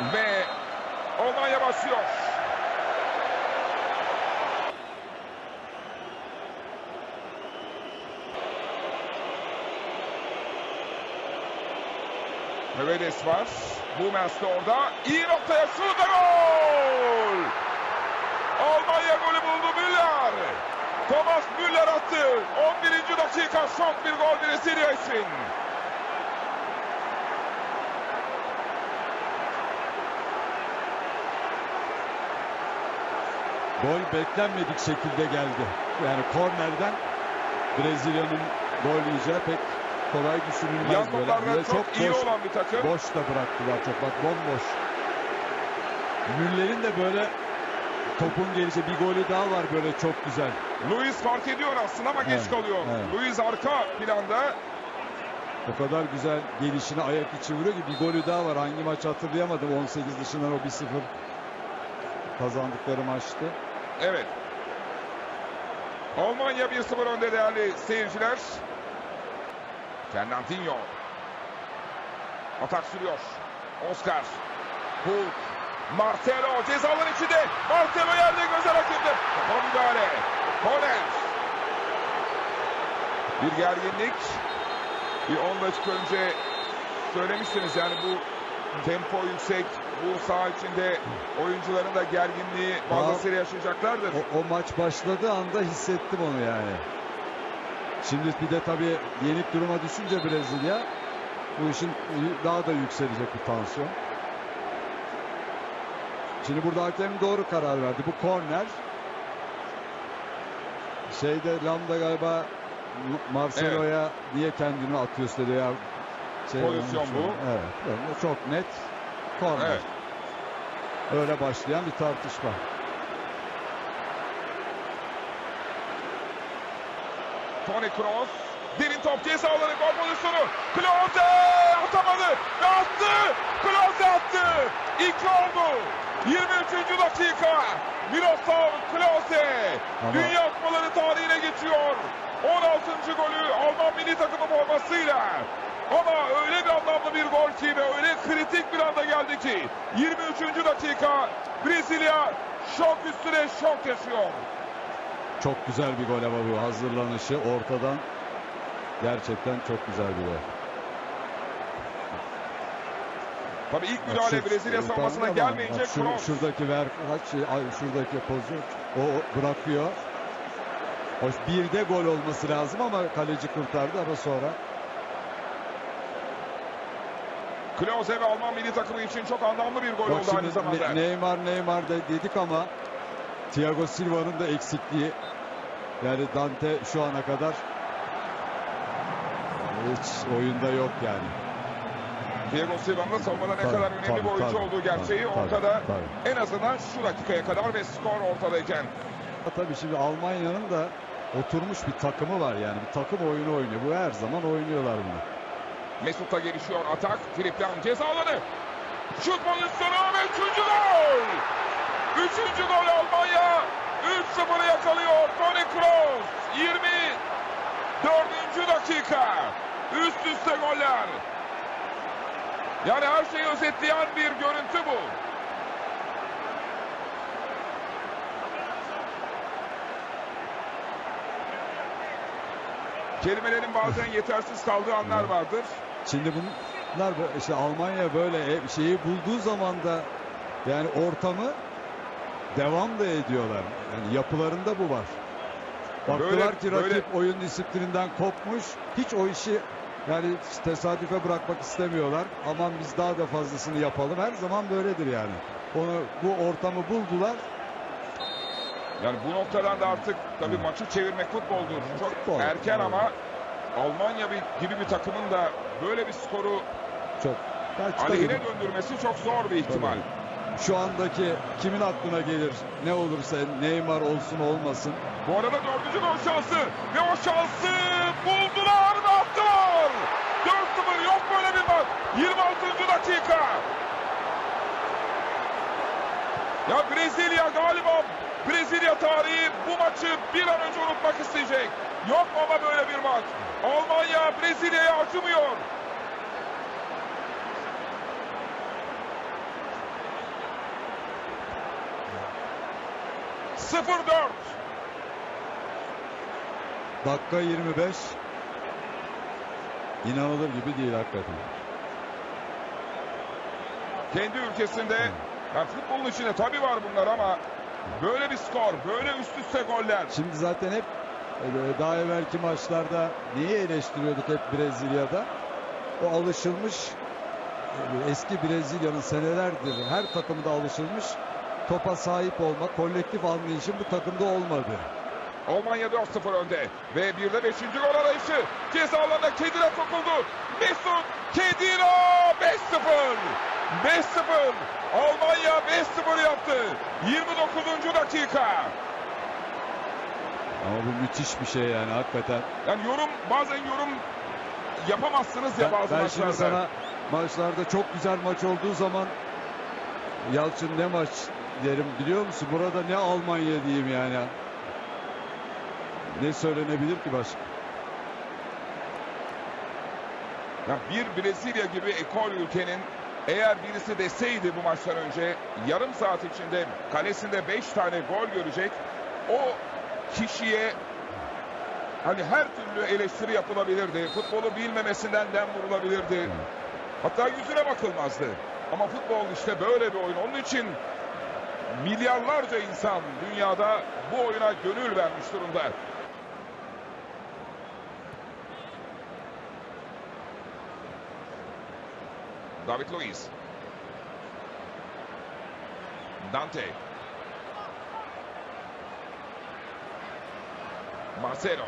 Ve Almanya başlıyor. Hövedes var. Bumens de orada. İyi noktaya şurada gol! Almanya golü buldu Müller. Thomas Müller attı. 11. dakika şok bir gol Brezilya için. Gol beklenmedik şekilde geldi. Yani kornerden Brezilya'nın gol yiyeceği pek kolay düşünülmez. Yan böyle. toplarda Böyle çok, iyi boş, olan bir takım. boş da bıraktılar çok. Bak bomboş. Müller'in de böyle topun gelişi bir golü daha var böyle çok güzel. Luis fark ediyor aslında ama geç Evet, kalıyor. evet. Luis arka planda. O kadar güzel gelişini ayak içi vuruyor ki bir golü daha var. Hangi maç hatırlayamadım. 18 dışından o 1-0 kazandıkları maçtı. Evet. Almanya 1-0 önde değerli seyirciler. Fernandinho. Atak sürüyor. Oscar. Hulk. Marcelo cezaların içinde. Marcelo yerde göze rakipte. Topa müdahale. Korner. Bir gerginlik. Bir 10 dakika önce söylemiştiniz yani bu tempo yüksek. Bu saha içinde oyuncuların da gerginliği fazlasıyla yaşayacaklardır. O, o maç başladığı anda hissettim onu yani. Şimdi bir de tabii yenik duruma düşünce Brezilya bu işin daha da yükselecek bu tansiyon. Şimdi burada hakem doğru karar verdi. Bu korner. Şeyde Lambda galiba Marcelo'ya niye kendini atıyorsun dedi ya. Şey Pozisyon bu. Evet. Çok net korner. Evet. Öyle başlayan bir tartışma. Toni Kroos. Derin top ceza alanı gol pozisyonu. Klose atamadı attı. Klose attı. İki oldu. 23. dakika. Miroslav Klose. Ama- Dünya Kupaları tarihine geçiyor. 16. golü Alman milli takımı formasıyla. Ama öyle bir anlamlı bir gol ki ve öyle kritik bir anda geldi ki 23. dakika Brezilya şok üstüne şok yaşıyor. Çok güzel bir gol ama bu hazırlanışı ortadan gerçekten çok güzel bir gol. Tabii ilk Bak müdahale şu- Brezilya savunmasına gelmeyince bak şu- Kroos. şuradaki ver şuradaki o o bırakıyor. Hoş bir de gol olması lazım ama kaleci kurtardı ama sonra Klose ve Alman milli takımı için çok anlamlı bir gol Bak oldu aynı zamanda. Ne- Neymar Neymar da dedik ama Thiago Silva'nın da eksikliği yani Dante şu ana kadar hiç oyunda yok yani. Diego Silva'nın da savunmada ne Tabii, kadar önemli tabii, bir oyuncu tabii, olduğu gerçeği tabii, ortada. tabii. En azından şu dakikaya kadar ve skor ortadayken. Tabii şimdi Almanya'nın da oturmuş bir takımı var yani. Bir takım oyunu oynuyor. Bu her zaman oynuyorlar bunu. Mesut'a gelişiyor atak. Lam ceza alanı. Şut pozisyonu ve üçüncü gol. Üçüncü gol Almanya. 3-0'ı yakalıyor Toni Kroos. 24. dakika. Üst üste goller. Yani her şeyi özetleyen bir görüntü bu. Kelimelerin bazen yetersiz kaldığı anlar vardır. Şimdi bunlar işte Almanya böyle e- şeyi bulduğu zaman da yani ortamı devam da ediyorlar. Yani yapılarında bu var. Baktılar Böyle- ki böyle- rakip oyun disiplininden kopmuş. Hiç o işi yani tesadüfe bırakmak istemiyorlar. Aman biz daha da fazlasını yapalım. Her zaman böyledir yani. Onu bu ortamı buldular. Yani bu noktadan da artık tabii maçı çevirmek futboldur. Çok Futbol, erken evet. ama Almanya gibi bir takımın da böyle bir skoru Çok tabii aleyhine döndürmesi çok zor bir ihtimal. şu andaki kimin aklına gelir ne olursa Neymar olsun olmasın Bu arada dördüncü gol şansı ve o şansı buldular ve attılar. 4-0 yok böyle bir maç. 26. dakika. Ya Brezilya galiba Brezilya tarihi bu maçı bir an önce unutmak isteyecek. Yok ama böyle bir maç. Almanya Brezilya'ya acımıyor. Sıfır dört. Dakika 25. İnanılır gibi değil hakikaten. Kendi ülkesinde yani futbolun içinde tabi var bunlar ama böyle bir skor, böyle üst üste goller. Şimdi zaten hep e, daha evvelki maçlarda neyi eleştiriyorduk hep Brezilya'da? O alışılmış e, eski Brezilya'nın senelerdir her takımda alışılmış topa sahip olma, kolektif anlayışın bu takımda olmadı. Almanya 4-0 önde ve bir de 5. gol arayışı. Ceza alanına Kedira sokuldu. Mesut Kedira 5-0. 5-0. Almanya 5-0 yaptı. 29. dakika. Ama bu müthiş bir şey yani hakikaten. Yani yorum bazen yorum yapamazsınız ya Ben, bazı ben şimdi maçlarda. sana maçlarda çok güzel maç olduğu zaman Yalçın ne maç derim biliyor musun? Burada ne Almanya diyeyim yani. Ne söylenebilir ki başka? Ya bir Brezilya gibi ekol ülkenin eğer birisi deseydi bu maçtan önce yarım saat içinde kalesinde 5 tane gol görecek o kişiye hani her türlü eleştiri yapılabilirdi. Futbolu bilmemesinden dem vurulabilirdi. Hatta yüzüne bakılmazdı. Ama futbol işte böyle bir oyun. Onun için milyarlarca insan dünyada bu oyuna gönül vermiş durumda. David Luiz. Dante. Marcelo.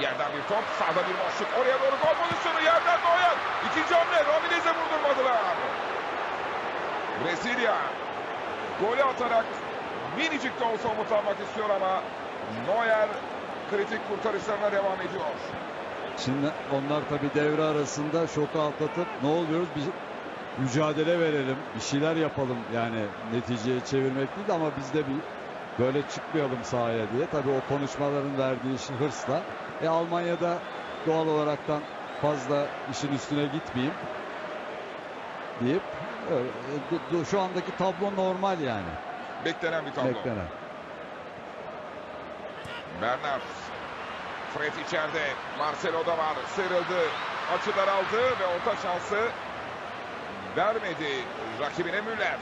Yerden bir top, sağda bir boşluk. Oraya doğru gol pozisyonu. Yerden Neuer. İkinci hamle. Ramirez'e vurdurmadılar. Brezilya golü atarak minicik de olsa umutlanmak istiyor ama Neuer kritik kurtarışlarına devam ediyor. Şimdi onlar tabii devre arasında şoku atlatıp ne oluyoruz bir mücadele verelim, bir şeyler yapalım yani neticeye çevirmek değil ama biz de bir böyle çıkmayalım sahaya diye. Tabii o konuşmaların verdiği hırsla. E Almanya'da doğal olaraktan fazla işin üstüne gitmeyeyim deyip e, şu andaki tablo normal yani. Beklenen bir tablo. Beklenen. Bernard. Fred içeride. Marcelo da var. Sıyrıldı. Açı daraldı ve orta şansı vermedi rakibine Müller.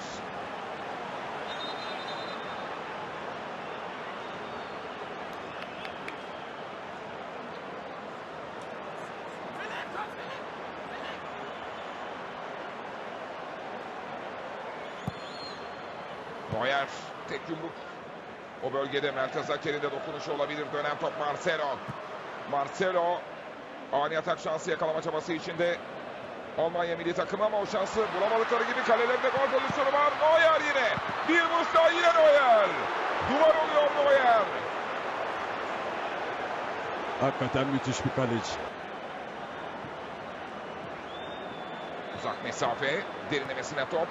Neuer tek yumruk o bölgede Mertens Akeri'de dokunuşu olabilir. Dönen top Marcelo. Marcelo ani atak şansı yakalama çabası içinde Almanya milli takımı ama o şansı bulamadıkları gibi kalelerinde gol pozisyonu var. Neuer yine. Bir vuruş daha yine Neuer. Duvar oluyor Neuer. Hakikaten müthiş bir kaleci. Uzak mesafe. Derinlemesine top.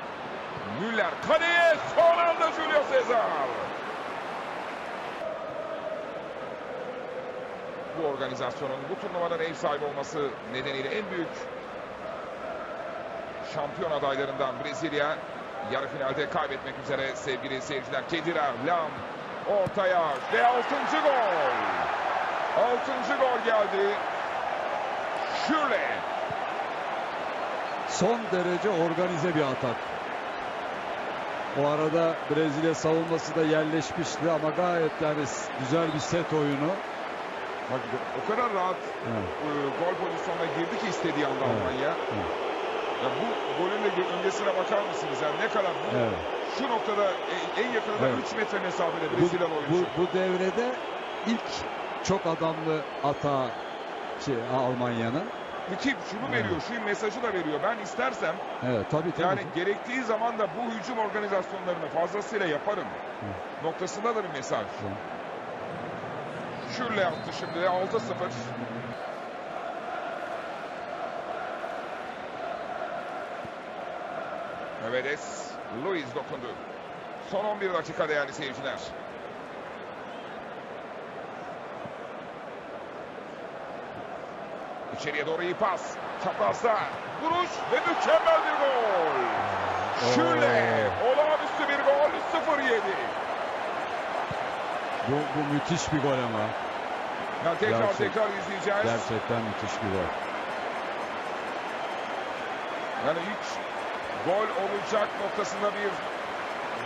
Müller kaleye son anda Julio Cesar. Bu organizasyonun bu turnuvadan ev sahibi olması nedeniyle en büyük şampiyon adaylarından Brezilya yarı finalde kaybetmek üzere sevgili seyirciler. Kedira, Lam ortaya ve 6. gol. 6. gol geldi. Şürle. Son derece organize bir atak. O arada Brezilya savunması da yerleşmişti ama gayet yani güzel bir set oyunu. Bak o kadar rahat Evet. e, gol pozisyonuna girdi ki istediği anda Evet. Almanya. Evet. Ya bu golün de öncesine bakar mısınız? Yani ne kadar bu, Evet. şu noktada e- en yakınında Evet. 3 metre mesafede Brezilyalı oyuncu. bu, bu devrede ilk çok adamlı atağı şey, Almanya'nın. Ki şunu Evet. veriyor, şu mesajı da veriyor. Ben istersem Evet tabii tabii. yani gerektiği zaman da bu hücum organizasyonlarını fazlasıyla yaparım. Noktasında da bir mesaj. Şürle attı şimdi 6-0. Övedes, Luis dokundu. Son 11 dakika değerli seyirciler. İçeriye doğru iyi pas. Çaprazda vuruş ve mükemmel bir gol. Şüle. Olağanüstü bir gol. 0-7. Bu, bu müthiş bir gol ama. Ya tekrar Gerçek- tekrar izleyeceğiz. Gerçekten müthiş bir gol. Yani hiç gol olacak noktasında bir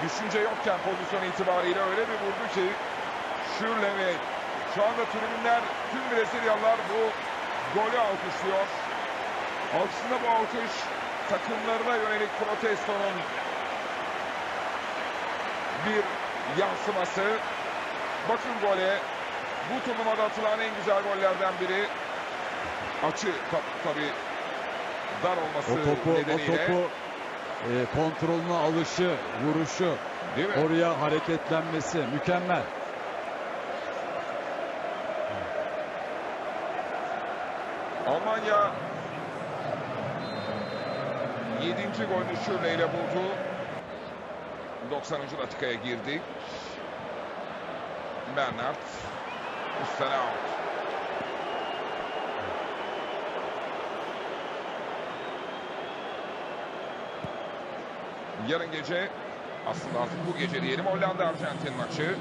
düşünce yokken pozisyon itibariyle öyle bir vurdu ki Şürle ve şu anda tribünler tüm Brezilyalılar bu golü alkışlıyor. Aslında bu alkış takımlarına yönelik protestonun bir yansıması. Bakın gole. Bu turnuvada atılan en güzel gollerden biri. Açı tabii dar olması O topu, o nedeniyle. topu e, kontrolüne alışı, vuruşu, Değil mi? oraya hareketlenmesi mükemmel. Almanya 7. golünü Şürle ile buldu. 90. dakikaya girdik. Bernard üstten. Yarın gece aslında artık bu gece diyelim Hollanda Arjantin maçı.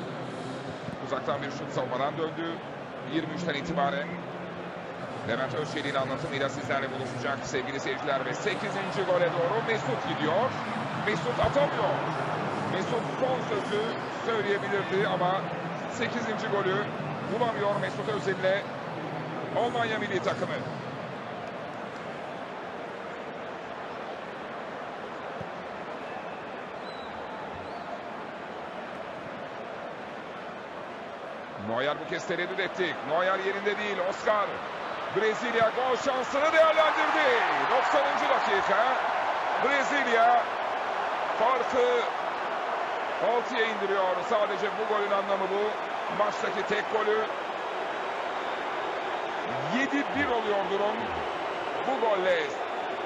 Uzaktan bir şut savunmadan döndü. 23'ten itibaren Levent Özçelik'in anlatımıyla sizlerle buluşacak sevgili seyirciler ve 8. gole doğru Mesut gidiyor. Mesut atamıyor. Mesut son sözü söyleyebilirdi ama 8. golü bulamıyor Mesut Özil'le Almanya milli takımı. Neuer bu kez tereddüt etti. Neuer yerinde değil. Oscar. Brezilya gol şansını değerlendirdi. 90. dakika. Brezilya farkı 6'ya indiriyor. Sadece bu golün anlamı bu. Maçtaki tek golü 7-1 oluyor durum. Bu golle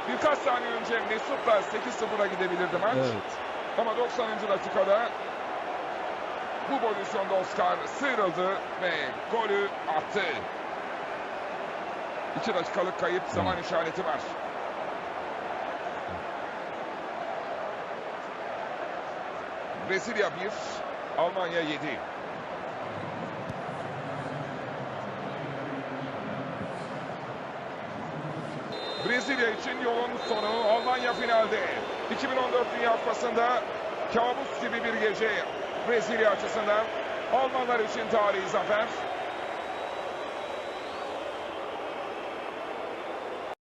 birkaç saniye önce Mesut'la 8-0'a gidebilirdi maç. Evet. Ama 90. dakikada bu pozisyonda Oscar sıyrıldı ve golü attı. 2 dakikalık kayıp zaman işareti var. Brezilya 1, Almanya 7. Brezilya için yolun sonu Almanya finalde. 2014 Dünya Kupası'nda kabus gibi bir gece Brezilya açısından Almanlar için tarihi zafer.